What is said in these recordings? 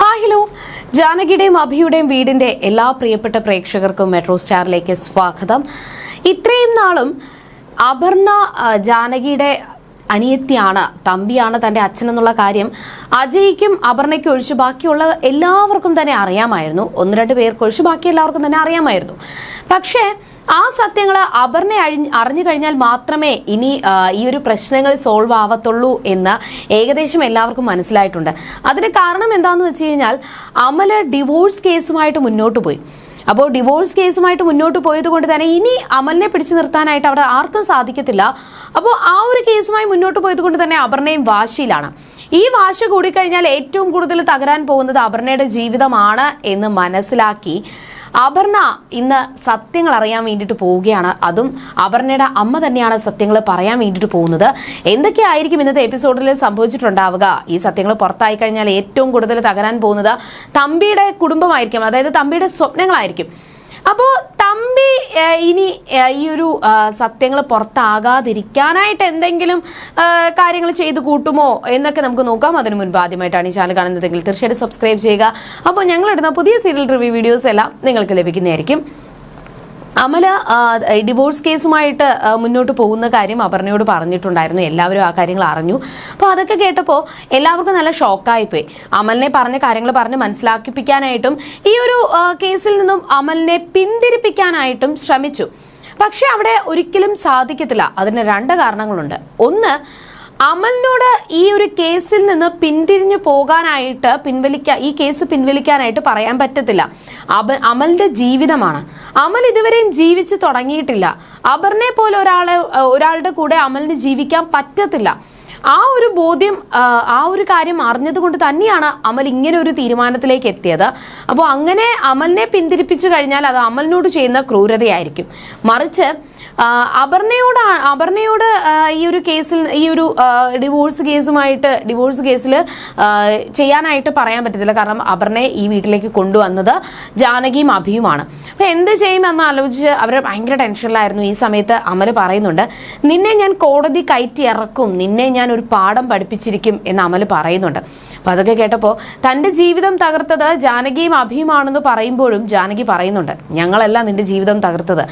Hi hello ജാനകിയുടെയും അഭിയുടെയും വീടിന്റെ എല്ലാ പ്രിയപ്പെട്ട പ്രേക്ഷകർക്കും മെട്രോ സ്റ്റാറിലേക്ക് സ്വാഗതം. ഇത്രയും നാളും അപർണ ജാനകിയുടെ അനിയത്തിയാണ് തമ്പിയാണ് തന്റെ അച്ഛൻ എന്നുള്ള കാര്യം അജയ്ക്കും അപർണയ്ക്കും ഒഴിച്ച് ബാക്കിയുള്ള എല്ലാവർക്കും തന്നെ അറിയാമായിരുന്നു. ഒന്ന് രണ്ട് പേർക്ക് ഒഴിച്ച് ബാക്കി എല്ലാവർക്കും തന്നെ അറിയാമായിരുന്നു. പക്ഷേ ആ സത്യങ്ങൾ അപർണ അറിഞ്ഞു കഴിഞ്ഞാൽ മാത്രമേ ഇനി ഈ ഒരു പ്രശ്നങ്ങൾ സോൾവ് ആവത്തുള്ളൂ എന്ന് ഏകദേശം എല്ലാവർക്കും മനസ്സിലായിട്ടുണ്ട്. അതിന് കാരണം എന്താണെന്ന് വെച്ച് കഴിഞ്ഞാൽ അമൽ ഡിവോഴ്സ് കേസുമായിട്ട് മുന്നോട്ട് പോയി. അപ്പോൾ ഡിവോഴ്സ് കേസുമായിട്ട് മുന്നോട്ട് പോയത് കൊണ്ട് തന്നെ ഇനി അമലിനെ പിടിച്ചു നിർത്താനായിട്ട് അവിടെ ആർക്കും സാധിക്കത്തില്ല. അപ്പോൾ ആ ഒരു കേസുമായി മുന്നോട്ട് പോയത് കൊണ്ട് തന്നെ അപർണയും വാശിയിലാണ്. ഈ വാശി കൂടിക്കഴിഞ്ഞാൽ ഏറ്റവും കൂടുതൽ തകരാൻ പോകുന്നത് അപർണയുടെ ജീവിതമാണ് എന്ന് മനസ്സിലാക്കി അപർണ ഇന്ന് സത്യങ്ങൾ അറിയാൻ വേണ്ടിയിട്ട് പോവുകയാണ്. അതും അപർണയുടെ അമ്മ തന്നെയാണ് സത്യങ്ങൾ പറയാൻ വേണ്ടിയിട്ട് പോകുന്നത്. എന്തൊക്കെയായിരിക്കും ഇന്നത്തെ എപ്പിസോഡിൽ സംഭവിച്ചിട്ടുണ്ടാവുക? ഈ സത്യങ്ങൾ പുറത്തായി കഴിഞ്ഞാൽ ഏറ്റവും കൂടുതൽ തകരാൻ പോകുന്നത് തമ്പിയുടെ കുടുംബമായിരിക്കും. അതായത് തമ്പിയുടെ സ്വപ്നങ്ങളായിരിക്കും. അപ്പോൾ തമ്പി ഇനി ഈ ഒരു സത്യങ്ങൾ പുറത്താകാതിരിക്കാനായിട്ട് എന്തെങ്കിലും കാര്യങ്ങൾ ചെയ്ത് കൂട്ടുമോ എന്നൊക്കെ നമുക്ക് നോക്കാം. അതിനു മുൻപ് ആദ്യമായിട്ടാണ് ഈ ചാനൽ കാണുന്നതെങ്കിൽ തീർച്ചയായിട്ടും സബ്സ്ക്രൈബ് ചെയ്യുക. അപ്പോൾ ഞങ്ങളിടുന്ന പുതിയ സീരിയൽ റിവ്യൂ വീഡിയോസ് എല്ലാം നിങ്ങൾക്ക് ലഭിക്കുന്നതായിരിക്കും. അമല ഡിവോഴ്സ് കേസുമായിട്ട് മുന്നോട്ട് പോകുന്ന കാര്യം അപർണയോട് പറഞ്ഞിട്ടുണ്ടായിരുന്നു. എല്ലാവരും ആ കാര്യങ്ങൾ അറിഞ്ഞു. അപ്പോൾ അതൊക്കെ കേട്ടപ്പോൾ എല്ലാവർക്കും നല്ല ഷോക്കായിപ്പോയി അമലിനെ പറഞ്ഞ കാര്യങ്ങൾ പറഞ്ഞ് മനസ്സിലാക്കിപ്പിക്കാനായിട്ടും ഈ ഒരു കേസിൽ നിന്നും അമലിനെ പിന്തിരിപ്പിക്കാനായിട്ടും ശ്രമിച്ചു. പക്ഷെ അവിടെ ഒരിക്കലും സാധിക്കത്തില്ല. അതിന് രണ്ട് കാരണങ്ങളുണ്ട്. ഒന്ന് അമലിനോട് ഈ ഒരു കേസിൽ നിന്ന് പിന്തിരിഞ്ഞു പോകാനായിട്ട് പിൻവലിക്കാൻ ഈ കേസ് പിൻവലിക്കാനായിട്ട് പറയാൻ പറ്റത്തില്ല. അബ അമലിന്റെ ജീവിതമാണ്. അമൽ ഇതുവരെയും ജീവിച്ചു തുടങ്ങിയിട്ടില്ല. അബറിനെ പോലെ ഒരാളെ ഒരാളുടെ കൂടെ അമലിന് ജീവിക്കാൻ പറ്റത്തില്ല. ആ ഒരു ബോധ്യം ആ, ഒരു കാര്യം അറിഞ്ഞത് കൊണ്ട് തന്നെയാണ് അമൽ ഇങ്ങനെ ഒരു തീരുമാനത്തിലേക്ക് എത്തിയത്. അപ്പോൾ അങ്ങനെ അമലിനെ പിന്തിരിപ്പിച്ചു കഴിഞ്ഞാൽ അത് അമലിനോട് ചെയ്യുന്ന ക്രൂരതയായിരിക്കും. മറിച്ച് അപർണയോട് അപർണയോട് ഈ ഒരു കേസിൽ ഈ ഒരു ഡിവോഴ്സ് കേസുമായിട്ട് ഡിവോഴ്സ് കേസിൽ ചെയ്യാനായിട്ട് പറയാൻ പറ്റത്തില്ല. കാരണം അപർണയെ ഈ വീട്ടിലേക്ക് കൊണ്ടുവന്നത് ജാനകിയും അഭിയുമാണ്. അപ്പൊ എന്ത് ചെയ്യുമെന്ന് ആലോചിച്ച് അവർ ഭയങ്കര ടെൻഷനിലായിരുന്നു. ഈ സമയത്ത് അമൽ പറയുന്നുണ്ട് നിന്നെ ഞാൻ കോടതി കയറ്റി ഇറക്കും. നിന്നെ ഞാൻ ഒരു പാഠം പഠിപ്പിച്ചിരിക്കും എന്ന് അമൽ പറയുന്നുണ്ട്. അപ്പൊ അതൊക്കെ കേട്ടപ്പോൾ തന്റെ ജീവിതം തകർത്തത് ജാനകിയും അഭിയുമാണെന്ന് പറയുമ്പോഴും ജാനകി പറയുന്നുണ്ട് ഞങ്ങളല്ല നിന്റെ ജീവിതം തകർത്തത്.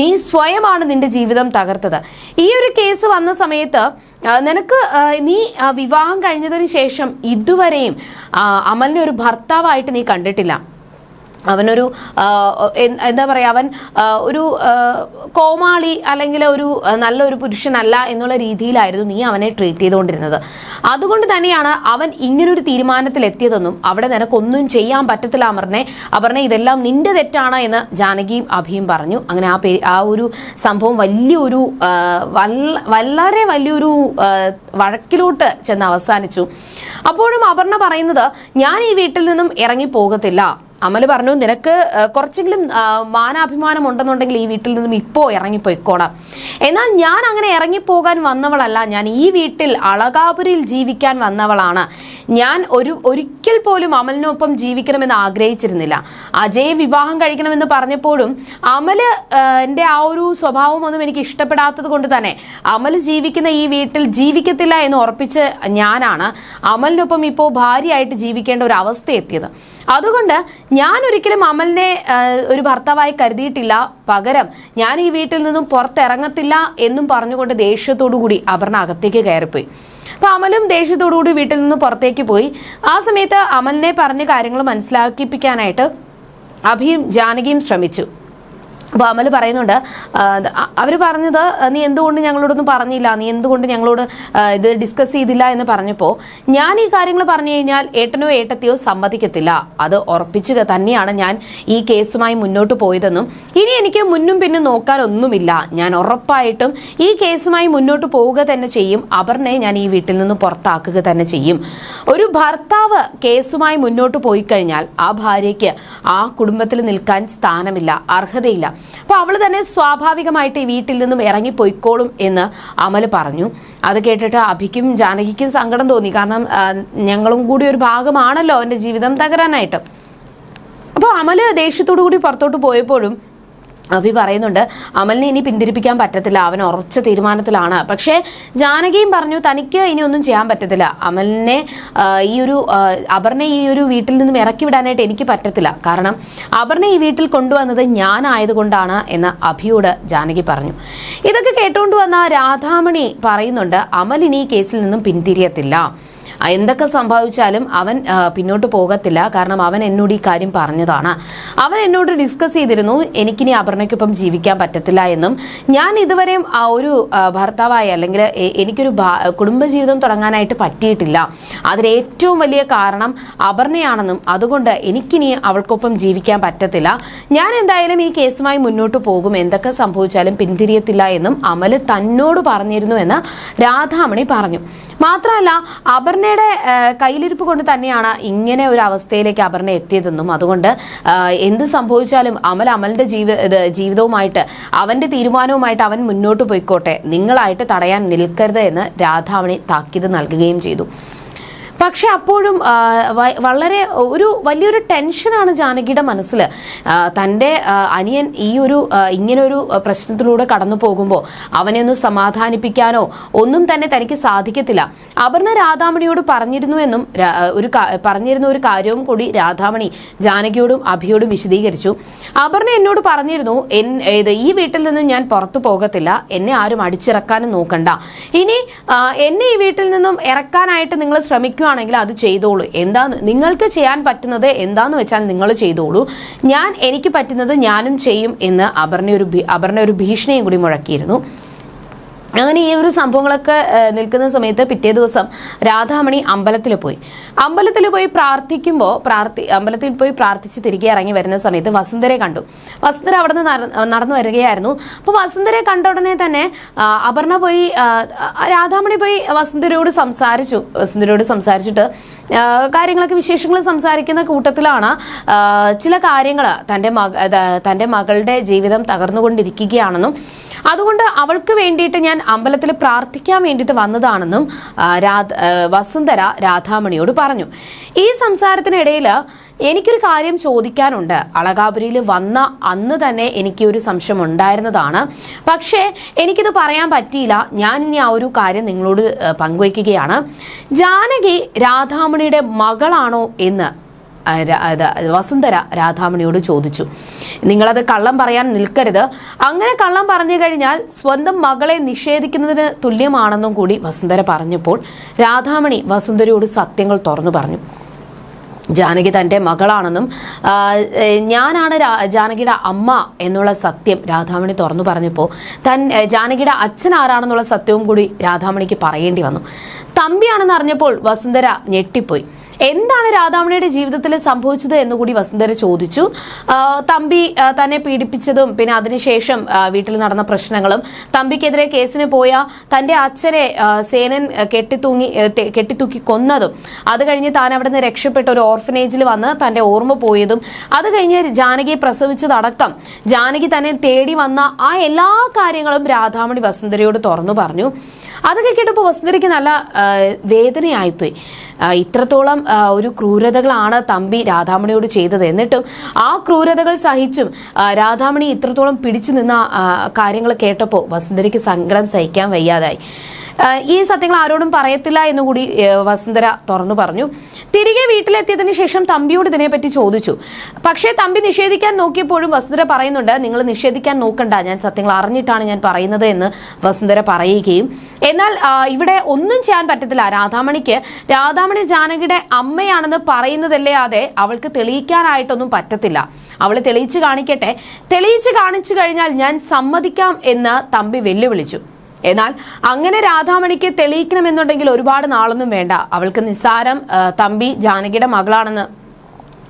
നീ സ്വയമാണ് നിന്റെ ജീവിതം തകർത്തത്. ഈ ഒരു കേസ് വന്ന സമയത്ത് നിനക്ക് നീ വിവാഹം കഴിഞ്ഞതിന് ശേഷം ഇതുവരെയും അമലിനെ ഒരു ഭർത്താവായിട്ട് നീ കണ്ടിട്ടില്ല. അവനൊരു എന്താ പറയുക അവൻ ഒരു കോമാളി അല്ലെങ്കിൽ ഒരു നല്ലൊരു പുരുഷനല്ല എന്നുള്ള രീതിയിലായിരുന്നു നീ അവനെ ട്രീറ്റ് ചെയ്തുകൊണ്ടിരുന്നത്. അതുകൊണ്ട് തന്നെയാണ് അവൻ ഇങ്ങനൊരു തീരുമാനത്തിൽ എത്തിയതെന്നും അവിടെ നിനക്കൊന്നും ചെയ്യാൻ പറ്റത്തില്ല അമറിനെ അപർണ ഇതെല്ലാം നിന്റെ തെറ്റാണ് എന്ന് ജാനകിയും അഭിയും പറഞ്ഞു. അങ്ങനെ ആ ആ ഒരു സംഭവം വലിയൊരു വളരെ വലിയൊരു വഴക്കിലോട്ട് ചെന്ന് അവസാനിച്ചു. അപ്പോഴും അപർണ പറയുന്നത് ഞാൻ ഈ വീട്ടിൽ നിന്നും ഇറങ്ങി പോകത്തില്ല അമൽ പറഞ്ഞു നിനക്ക് കുറച്ചെങ്കിലും മാനാഭിമാനം ഉണ്ടെന്നുണ്ടെങ്കിൽ ഈ വീട്ടിൽ നിന്നും ഇപ്പോൾ ഇറങ്ങിപ്പോയിക്കോണം എന്നാൽ ഞാൻ അങ്ങനെ ഇറങ്ങിപ്പോകാൻ വന്നവളല്ല. ഞാൻ ഈ വീട്ടിൽ അളകാപുരിയിൽ ജീവിക്കാൻ വന്നവളാണ്. ഞാൻ ഒരു ഒരിക്കൽ പോലും അമലിനൊപ്പം ജീവിക്കണമെന്ന് ആഗ്രഹിച്ചിരുന്നില്ല. അജയ് വിവാഹം കഴിക്കണമെന്ന് പറഞ്ഞപ്പോഴും അമൽ എന്റെ ആ ഒരു സ്വഭാവമൊന്നും എനിക്ക് ഇഷ്ടപ്പെടാത്തത് കൊണ്ട് തന്നെ അമൽ ജീവിക്കുന്ന ഈ വീട്ടിൽ ജീവിക്കത്തില്ല എന്ന് ഉറപ്പിച്ച് ഞാനാണ് അമലിനൊപ്പം ഇപ്പോൾ ഭാര്യയായിട്ട് ജീവിക്കേണ്ട ഒരു അവസ്ഥ എത്തിയത് അതുകൊണ്ട് ഞാൻ ഒരിക്കലും അമലിനെ ഒരു ഭർത്താവായി കരുതിയിട്ടില്ല. പകരം ഞാൻ ഈ വീട്ടിൽ നിന്നും പുറത്തിറങ്ങത്തില്ല എന്നും പറഞ്ഞുകൊണ്ട് ദേഷ്യത്തോടു കൂടി അപർണ അകത്തേക്ക് കയറിപ്പോയി. അപ്പൊ അമലും ദേഷ്യത്തോടു കൂടി വീട്ടിൽ നിന്ന് പുറത്തേക്ക് പോയി. ആ സമയത്ത് അമലിനെ പറഞ്ഞ കാര്യങ്ങൾ മനസ്സിലാക്കിപ്പിക്കാനായിട്ട് അഭിയും ജാനകിയും ശ്രമിച്ചു. അപ്പോൾ അമൽ പറയുന്നുണ്ട് അവർ പറഞ്ഞത് നീ എന്തുകൊണ്ട് ഞങ്ങളോടൊന്നും പറഞ്ഞില്ല നീ എന്തുകൊണ്ട് ഞങ്ങളോട് ഇത് ഡിസ്കസ് ചെയ്തില്ല എന്ന് പറഞ്ഞപ്പോൾ ഞാൻ ഈ കാര്യങ്ങൾ പറഞ്ഞു കഴിഞ്ഞാൽ ഏട്ടനോ ഏട്ടത്തിയോ സമ്മതിക്കത്തില്ല. അത് ഉറപ്പിച്ചു തന്നെയാണ് ഞാൻ ഈ കേസുമായി മുന്നോട്ട് പോയതെന്നും ഇനി എനിക്ക് മുന്നും പിന്നും നോക്കാനൊന്നുമില്ല ഞാൻ ഉറപ്പായിട്ടും ഈ കേസുമായി മുന്നോട്ട് പോവുക തന്നെ ചെയ്യും. അപർണയെ ഞാൻ ഈ വീട്ടിൽ നിന്ന് പുറത്താക്കുക തന്നെ ചെയ്യും. ഒരു ഭർത്താവ് കേസുമായി മുന്നോട്ട് പോയി കഴിഞ്ഞാൽ ആ ഭാര്യയ്ക്ക് ആ കുടുംബത്തിൽ നിൽക്കാൻ സ്ഥാനമില്ല അർഹതയില്ല. അപ്പൊ അവൾ തന്നെ സ്വാഭാവികമായിട്ട് ഈ വീട്ടിൽ നിന്നും ഇറങ്ങി പൊയ്ക്കോളും എന്ന് അമൽ പറഞ്ഞു. അത് കേട്ടിട്ട് അഭിക്കും ജാനകിക്കും സങ്കടം തോന്നി. കാരണം ഞങ്ങളും കൂടി ഒരു ഭാഗമാണല്ലോ അവന്റെ ജീവിതം തകരാനായിട്ട്. അപ്പോൾ അമൽ ദേഷ്യത്തോടു കൂടി പുറത്തോട്ട് പോയപ്പോഴും അഭി പറയുന്നുണ്ട് അമലിനെ ഇനി പിന്തിരിപ്പിക്കാൻ പറ്റത്തില്ല അവൻ ഉറച്ച തീരുമാനത്തിലാണ്. പക്ഷേ ജാനകിയും പറഞ്ഞു തനിക്ക് ഇനി ഒന്നും ചെയ്യാൻ പറ്റത്തില്ല. അമലിനെ ഈ ഒരു അപർണയെ ഈ ഒരു വീട്ടിൽ നിന്നും ഇറക്കി വിടാനായിട്ട് എനിക്ക് പറ്റത്തില്ല. കാരണം അപർണ ഈ വീട്ടിൽ കൊണ്ടുവന്നത് ഞാനായതുകൊണ്ടാണ് എന്ന് അഭിയോട് ജാനകി പറഞ്ഞു. ഇതൊക്കെ കേട്ടുകൊണ്ട് വന്ന രാധാമണി പറയുന്നുണ്ട് അമൽ ഇനി ഈ കേസിൽ നിന്നും പിന്തിരിയത്തില്ല. എന്തൊക്കെ സംഭവിച്ചാലും അവൻ പിന്നോട്ട് പോകത്തില്ല. കാരണം അവൻ എന്നോട് ഈ കാര്യം പറഞ്ഞതാണ്. അവൻ എന്നോട് ഡിസ്കസ് ചെയ്തിരുന്നു എനിക്കിനി അപർണയ്ക്കൊപ്പം ജീവിക്കാൻ പറ്റത്തില്ല എന്നും. ഞാൻ ഇതുവരെയും ഒരു ഭർത്താവായി അല്ലെങ്കിൽ എനിക്കൊരു കുടുംബ കുടുംബജീവിതം തുടങ്ങാനായിട്ട് പറ്റിയിട്ടില്ല. അതിലേറ്റവും വലിയ കാരണം അപർണയാണെന്നും. അതുകൊണ്ട് എനിക്കിനി അവൾക്കൊപ്പം ജീവിക്കാൻ പറ്റത്തില്ല. ഞാൻ എന്തായാലും ഈ കേസുമായി മുന്നോട്ട് പോകും. എന്തൊക്കെ സംഭവിച്ചാലും പിന്തിരിയത്തില്ല എന്നും അമൽ തന്നോട് പറഞ്ഞിരുന്നു എന്ന് രാധാമണി പറഞ്ഞു. മാത്രമല്ല അപർണയുടെ കയ്യിലിരിപ്പ് കൊണ്ട് തന്നെയാണ് ഇങ്ങനെ ഒരു അവസ്ഥയിലേക്ക് അപർണ എത്തിയതെന്നും അതുകൊണ്ട് എന്ത് സംഭവിച്ചാലും അമൽ അമലിന്റെ ജീവ ജീവിതവുമായിട്ട് അവന്റെ തീരുമാനവുമായിട്ട് അവൻ മുന്നോട്ട് പോയിക്കോട്ടെ. നിങ്ങളായിട്ട് തടയാൻ നിൽക്കരുത് എന്ന് രാധാമണി താക്കീത് നൽകുകയും ചെയ്തു. പക്ഷെ അപ്പോഴും വളരെ ഒരു വലിയൊരു ടെൻഷനാണ് ജാനകിയുടെ മനസ്സിൽ തന്റെ അനിയൻ ഈ ഒരു ഇങ്ങനൊരു പ്രശ്നത്തിലൂടെ കടന്നു പോകുമ്പോൾ അവനെ ഒന്ന് സമാധാനിപ്പിക്കാനോ ഒന്നും തന്നെ തനിക്ക് സാധിക്കത്തില്ല. അപർണ രാധാമണിയോട് പറഞ്ഞിരുന്നു എന്നും ഒരു പറഞ്ഞിരുന്ന ഒരു കാര്യവും കൂടി രാധാമണി ജാനകിയോടും അഭിയോടും വിശദീകരിച്ചു. അപർണ എന്നോട് പറഞ്ഞിരുന്നു എൻ ഇത് ഈ വീട്ടിൽ നിന്നും ഞാൻ പുറത്തു പോകത്തില്ല. എന്നെ ആരും അടിച്ചിറക്കാനും നോക്കണ്ട. ഇനി എന്നെ ഈ വീട്ടിൽ നിന്നും ഇറക്കാനായിട്ട് നിങ്ങൾ ശ്രമിക്കുകയാണെങ്കിൽ അത് ചെയ്തോളൂ. എന്താന്ന്? നിങ്ങൾക്ക് ചെയ്യാൻ പറ്റുന്നത് എന്താന്ന് വെച്ചാൽ നിങ്ങൾ ചെയ്തോളൂ. ഞാൻ എനിക്ക് പറ്റുന്നത് ഞാനും ചെയ്യും എന്ന് അപർണ ഒരു അപർണ ഒരു ഭീഷണിയും കൂടി മുഴക്കിയിരുന്നു. അങ്ങനെ ഈ ഒരു സംഭവങ്ങളൊക്കെ നിൽക്കുന്ന സമയത്ത് പിറ്റേ ദിവസം രാധാമണി അമ്പലത്തിൽ പോയി. അമ്പലത്തിൽ പോയി പ്രാർത്ഥിക്കുമ്പോൾ പ്രാർത്ഥി അമ്പലത്തിൽ പോയി പ്രാർത്ഥിച്ച് തിരികെ ഇറങ്ങി വരുന്ന സമയത്ത് വസുന്ധരെ കണ്ടു. വസുന്ധര അവിടെ നിന്ന് നടന്നു വരികയായിരുന്നു. അപ്പോൾ വസുന്ധരെ കണ്ട ഉടനെ തന്നെ അപർണ പോയി രാധാമണി പോയി വസുന്ധരയോട് സംസാരിച്ചു. വസുന്ധരയോട് സംസാരിച്ചിട്ട് കാര്യങ്ങളൊക്കെ വിശേഷങ്ങൾ സംസാരിക്കുന്ന കൂട്ടത്തിലാണ് ചില കാര്യങ്ങൾ തന്റെ മക തന്റെ മകളുടെ ജീവിതം തകർന്നുകൊണ്ടിരിക്കുകയാണെന്നും അതുകൊണ്ട് അവൾക്ക് വേണ്ടിയിട്ട് ഞാൻ അമ്പലത്തിൽ പ്രാർത്ഥിക്കാൻ വേണ്ടിയിട്ട് വന്നതാണെന്നും വസുന്ധര രാധാമണിയോട് പറഞ്ഞു. ഈ സംസാരത്തിനിടയിൽ എനിക്കൊരു കാര്യം ചോദിക്കാനുണ്ട്. അളകാപുരിയിൽ വന്ന അന്ന് തന്നെ എനിക്ക് ഒരു സംശയം ഉണ്ടായിരുന്നതാണ്. പക്ഷേ എനിക്കിത് പറയാൻ പറ്റിയില്ല. ഞാൻ ഇനി ആ ഒരു കാര്യം നിങ്ങളോട് പങ്കുവയ്ക്കുകയാണ്. ജാനകി രാധാമണിയുടെ മകളാണോ എന്ന് വസുന്ധര രാധാമണിയോട് ചോദിച്ചു. നിങ്ങളത് കള്ളം പറയാൻ നിൽക്കരുത്. അങ്ങനെ കള്ളം പറഞ്ഞു കഴിഞ്ഞാൽ സ്വന്തം മകളെ നിഷേധിക്കുന്നതിന് തുല്യമാണെന്നും കൂടി വസുന്ധര പറഞ്ഞപ്പോൾ രാധാമണി വസുന്ധരയോട് സത്യങ്ങൾ തുറന്നു പറഞ്ഞു. ജാനകി തന്റെ മകളാണെന്നും ഞാനാണ് ജാനകിയുടെ അമ്മ എന്നുള്ള സത്യം രാധാമണി തുറന്നു പറഞ്ഞപ്പോൾ തൻ ജാനകിയുടെ അച്ഛൻ ആരാണെന്നുള്ള സത്യവും കൂടി രാധാമണിക്ക് പറയേണ്ടി വന്നു. തമ്പിയാണെന്ന് അറിഞ്ഞപ്പോൾ വസുന്ധര ഞെട്ടിപ്പോയി. എന്താണ് രാധാമണിയുടെ ജീവിതത്തിൽ സംഭവിച്ചത് എന്നുകൂടി വസുന്ധര ചോദിച്ചു. തമ്പി തന്നെ പീഡിപ്പിച്ചതും പിന്നെ അതിനുശേഷം വീട്ടിൽ നടന്ന പ്രശ്നങ്ങളും തമ്പിക്കെതിരെ കേസിന് പോയ തന്റെ അച്ഛനെ സേനൻ കെട്ടിത്തൂങ്ങി കെട്ടിത്തൂക്കി കൊന്നതും അത് കഴിഞ്ഞ് താൻ അവിടെ നിന്ന് രക്ഷപ്പെട്ട ഒരു ഓർഫനേജിൽ വന്ന് തന്റെ ഓർമ്മ പോയതും അത് കഴിഞ്ഞ് ജാനകിയെ പ്രസവിച്ചതടക്കം ജാനകി തന്നെ തേടി വന്ന ആ എല്ലാ കാര്യങ്ങളും രാധാമണി വസുന്ധരയോട് തുറന്നു പറഞ്ഞു. അതൊക്കെ കേട്ടപ്പോൾ വസുന്ധരയ്ക്ക് നല്ല വേദനയായിപ്പോയി. ഇത്രത്തോളം ഒരു ക്രൂരതകളാണ് തമ്പി രാധാമണിയോട് ചെയ്തത്. എന്നിട്ടും ആ ക്രൂരതകൾ സഹിച്ചും രാധാമണി ഇത്രത്തോളം പിടിച്ചു നിന്ന കാര്യങ്ങൾ കേട്ടപ്പോൾ വസുന്ധരയ്ക്ക് സങ്കടം സഹിക്കാൻ വയ്യാതായി. ഈ സത്യങ്ങൾ ആരോടും പറയത്തില്ല എന്നുകൂടി കൂടി വസുന്ധര തുറന്നു പറഞ്ഞു. തിരികെ വീട്ടിലെത്തിയതിനു ശേഷം തമ്പിയോട് ഇതിനെപ്പറ്റി ചോദിച്ചു. പക്ഷേ തമ്പി നിഷേധിക്കാൻ നോക്കിയപ്പോഴും വസുന്ധര പറയുന്നുണ്ട് നിങ്ങൾ നിഷേധിക്കാൻ നോക്കണ്ട. ഞാൻ സത്യങ്ങൾ അറിഞ്ഞിട്ടാണ് ഞാൻ പറയുന്നത് എന്ന് വസുന്ധര പറയുകയും. എന്നാൽ ഇവിടെ ഒന്നും ചെയ്യാൻ പറ്റത്തില്ല. രാധാമണിക്ക് രാധാമണി ജാനകിയുടെ അമ്മയാണെന്ന് പറയുന്നതല്ലാതെ അവൾക്ക് തെളിയിക്കാനായിട്ടൊന്നും പറ്റത്തില്ല. അവൾ തെളിയിച്ച് കാണിക്കട്ടെ. തെളിയിച്ച് കാണിച്ചു കഴിഞ്ഞാൽ ഞാൻ സമ്മതിക്കാം എന്ന് തമ്പി വെല്ലുവിളിച്ചു. എന്നാൽ അങ്ങനെ രാധാമണിക്ക് തെളിയിക്കണമെന്നുണ്ടെങ്കിൽ ഒരുപാട് നാളൊന്നും വേണ്ട. അവൾക്ക് നിസ്സാരം തമ്പി ജാനകിയുടെ മകളാണെന്ന്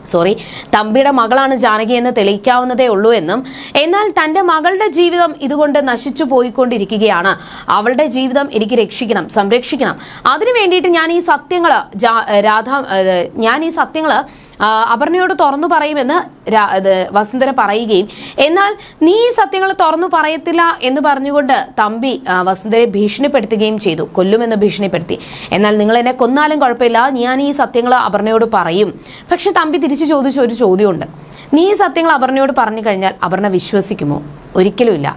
സോറി തമ്പിയുടെ മകളാണ് ജാനകി എന്ന് തെളിയിക്കാവുന്നതേ ഉള്ളൂ എന്നും എന്നാൽ തന്റെ മകളുടെ ജീവിതം ഇതുകൊണ്ട് നശിച്ചു പോയിക്കൊണ്ടിരിക്കുകയാണ്. അവളുടെ ജീവിതം എനിക്ക് രക്ഷിക്കണം സംരക്ഷിക്കണം. അതിനു വേണ്ടിയിട്ട് ഞാൻ ഈ സത്യങ്ങൾ ജാ- രാധ ഞാൻ ഈ സത്യങ്ങൾ ആ, അപർണയോട് തുറന്നു പറയുമെന്ന് വസുന്ധര പറയുകയും എന്നാൽ നീ ഈ സത്യങ്ങൾ തുറന്നു പറയത്തില്ല എന്ന് പറഞ്ഞുകൊണ്ട് തമ്പി വസുന്ധരെ ഭീഷണിപ്പെടുത്തുകയും ചെയ്തു കൊല്ലുമെന്ന് ഭീഷണിപ്പെടുത്തി. എന്നാൽ നിങ്ങൾ എന്നെ കൊന്നാലും കുഴപ്പമില്ല ഞാൻ ഈ സത്യങ്ങൾ അപർണയോട് പറയും. പക്ഷെ തമ്പി തിരിച്ചു ചോദിച്ച ഒരു ചോദ്യമുണ്ട്. നീ ഈ സത്യങ്ങൾ അപർണയോട് പറഞ്ഞു കഴിഞ്ഞാൽ അപർണ വിശ്വസിക്കുമോ? ഒരിക്കലുമില്ല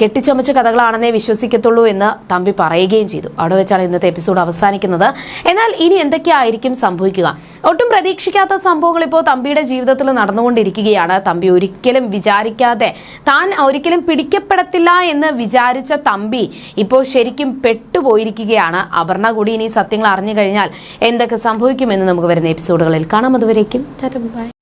കെട്ടിച്ചമച്ച കഥകളാണെന്നേ വിശ്വസിക്കത്തുള്ളൂ എന്ന് തമ്പി പറയുകയും ചെയ്തു. അവിടെ വെച്ചാണ് ഇന്നത്തെ എപ്പിസോഡ് അവസാനിക്കുന്നത്. എന്നാൽ ഇനി എന്തൊക്കെയായിരിക്കും സംഭവിക്കുക? ഒട്ടും പ്രതീക്ഷിക്കാത്ത സംഭവങ്ങൾ ഇപ്പോൾ തമ്പിയുടെ ജീവിതത്തിൽ നടന്നുകൊണ്ടിരിക്കുകയാണ്. തമ്പി ഒരിക്കലും വിചാരിക്കാതെ താൻ ഒരിക്കലും പിടിക്കപ്പെടത്തില്ല എന്ന് വിചാരിച്ച തമ്പി ഇപ്പോൾ ശരിക്കും പെട്ടുപോയിരിക്കുകയാണ്. അപർണ കൂടി ഇനി സത്യങ്ങൾ അറിഞ്ഞു കഴിഞ്ഞാൽ എന്തൊക്കെ സംഭവിക്കുമെന്ന് നമുക്ക് വരുന്ന എപ്പിസോഡുകളിൽ കാണാം. അതുവരേക്കും ബൈ.